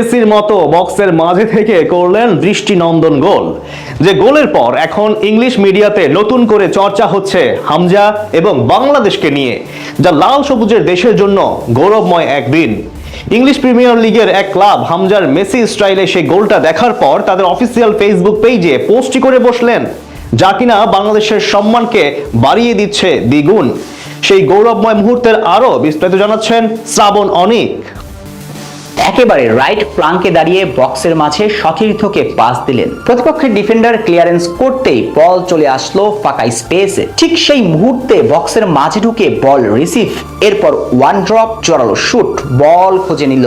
মেসির মতো বক্সের মাঝে থেকে করলেন দৃষ্টিনন্দন গোল। যে গোলের পর এখন ইংলিশ মিডিয়াতে নতুন করে চর্চা হচ্ছে হামজা এবং বাংলাদেশকে নিয়ে, যা লাল সবুজের দেশের জন্য গৌরবময় একদিন। ইংলিশ প্রিমিয়ার লিগের এক ক্লাব হামজার মেসি স্টাইলে সেই গোলটা দেখার পর তাদের অফিসিয়াল ফেসবুক পেজে পোস্টটি করে বসলেন, যা কিনা বাংলাদেশের সম্মানকে বাড়িয়ে দিচ্ছে দ্বিগুণ। সেই গৌরবময় মুহূর্তের আরও বিস্তারিত জানাচ্ছেন শ্রাবণ অনিক। একেবারে রাইট ফ্লাঙ্কে দাঁড়িয়ে বক্সের মাঝে সতীর্থকে পাস দিলেন। প্রতিপক্ষের ডিফেন্ডার ক্লিয়ারেন্স করতেই বল চলে আসলো ফাঁকা স্পেসে ঠিক সেই মুহূর্তে বক্সের মাঝে ঢুকে বল রিসিভ এরপর ওয়ান ড্রপ জোরালো শুট বল খুঁজে নিল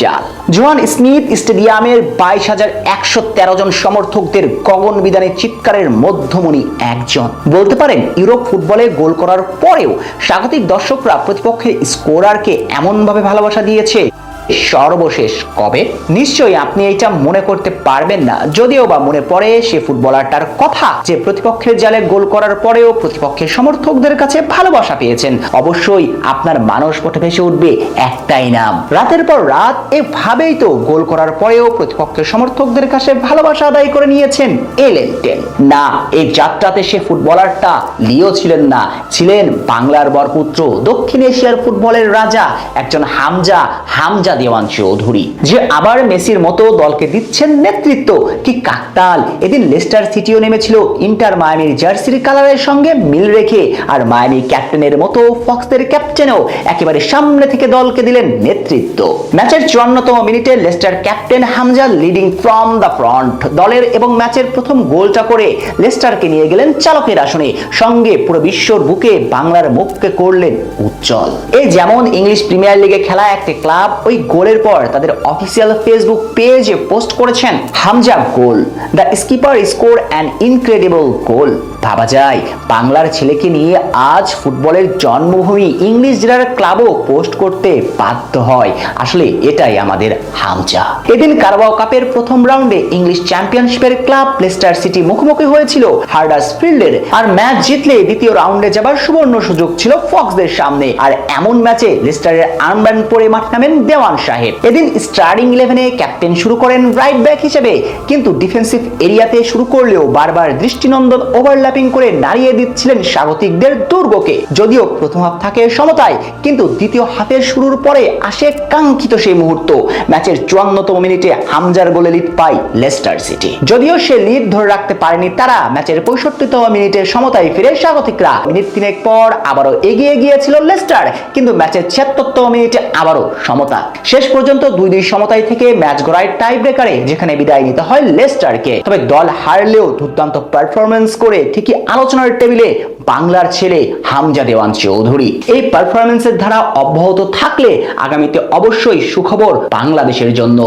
জাল। জোয়ান স্মিথ স্টেডিয়ামের বাইশ হাজার একশো তেরো জন সমর্থকদের গগন বিদানে চিৎকারের মধ্যমণি একজন। বলতে পারেন, ইউরোপ ফুটবলে গোল করার পরেও স্বাগতিক দর্শকরা প্রতিপক্ষের স্কোরারকে এমনভাবে ভালোবাসা দিয়েছে। সর্বশেষ কবে? নিশ্চয়ই আপনি এটা মনে করতে পারবেন না। যদিও বা মনে পড়ে সে ফুটবলারটার কথা যে প্রতিপক্ষের জালে গোল করার পরেও প্রতিপক্ষের সমর্থকদের কাছে ভালোবাসা পেয়েছেন। অবশ্যই আপনার মানস পথে ভেসে উঠবে একটাই নাম। রাতের পর রাত এভাবেই তো গোল করার পরেও প্রতিপক্ষের সমর্থকদের কাছে ভালোবাসা আদায় করে নিয়েছেন এলেন টেন না এই যাত্রাতে সে ফুটবলারটা লিও ছিলেন না। ছিলেন বাংলার বরপুত্র, দক্ষিণ এশিয়ার ফুটবলের রাজা, একজন হামজা হামজা দেওয়ান চৌধুরী, যে আবার মেসির মতো দলকে দিচ্ছেন নেতৃত্ব। কি কাকতাল! এদিন লেস্টার সিটিও নেমেছিল, ইন্টার মায়ামির জার্সির কালারের সঙ্গে মিল রেখে, আর মায়ামি ক্যাপ্টেনের মতো ফক্সের ক্যাপ্টেনও একেবারে সামনে থেকে দলকে দিলেন নেতৃত্ব। ম্যাচের চুয়ান্নতম মিনিটে Leicester captain Hamza leading from the front. দলের এবং ম্যাচের প্রথম গোলটা করে লেস্টারকে নিয়ে গেলেন চালকের আসনে। সঙ্গে পুরো বিশ্বর বুকে বাংলার মুখকে করলেন উজ্জ্বল। এই যেমন ইংলিশ প্রিমিয়ার লিগে খেলা একটি ক্লাব, ওই গোলের পর তাদের অফিসিয়াল ফেসবুক পেজে পোস্ট করেছেন Hamza goal. The skipper scores an incredible goal ভাবা যায়, বাংলার ছেলেকে নিয়ে আজ ফুটবলের জন্মভূমি ইংলিশ জেলার ক্লাবও পোস্ট করতে বাধ্য হয়। আসলে এটাই আমাদের হামজা। এদিন কারাবাও কাপের প্রথম রাউন্ডে ইংলিশ চ্যাম্পিয়নশিপের ক্লাব লেস্টার সিটি মুখোমুখি হয়েছিল হার্ডার্স ফিল্ডের। আর ম্যাচ জিতলে দ্বিতীয় রাউন্ডে যাবার সুবর্ণ সুযোগ ছিল ফক্সদের সামনে। আর এমন ম্যাচে লেস্টারের আর্মব্যান্ড পরে মাঠ নামেন দেওয়ান সাহেব। এদিন স্টার্টিং ইলেভেনে ক্যাপ্টেন শুরু করেন রাইট ব্যাক হিসেবে, কিন্তু ডিফেন্সিভ এরিয়াতে শুরু করলেও বারবার দৃষ্টিনন্দন ওভারল্যাপিং করে নাড়িয়ে দিচ্ছিলেন স্বাগতিকদের দুর্গকে। যদিও প্রথম হাফ থাকে সমতায়, কিন্তু দ্বিতীয় হাফের শুরুর পরে আসে কাঙ্ক্ষিত সেই মুহূর্ত। ম্যাচের চুয়ান্নতম মিনিটে হামজার গোলে লিড পায় লেস্টার সিটি যদিও সে লিড ধরে রাখতে পারেনি তারা, ম্যাচের পঁয়ষট্টিতম মিনিটে সমতায় ফিরে স্বাগতিকরা। মিনিট তিনেক পর আবারও এগিয়ে গিয়েছিল লেস্টার কিন্তু ম্যাচের ছিয়াত্তরতম মিনিটে আবারও সমতা। শেষ পর্যন্ত দুই দুই সমতায় থেকে ম্যাচ গড়ায় টাই ব্রেকারে যেখানে বিদায় নিতে হয় লেস্টারকে। তবে দল হারলেও দুর্দান্ত পারফরমেন্স করে ঠিকই আলোচনার টেবিলে বাংলার ছেলে হামজা দেওয়ান চৌধুরী। এই পারফরমেন্সের ধারা অব্যাহত থাকলে আগামীতে অবশ্যই সুখবর বাংলাদেশের জন্য।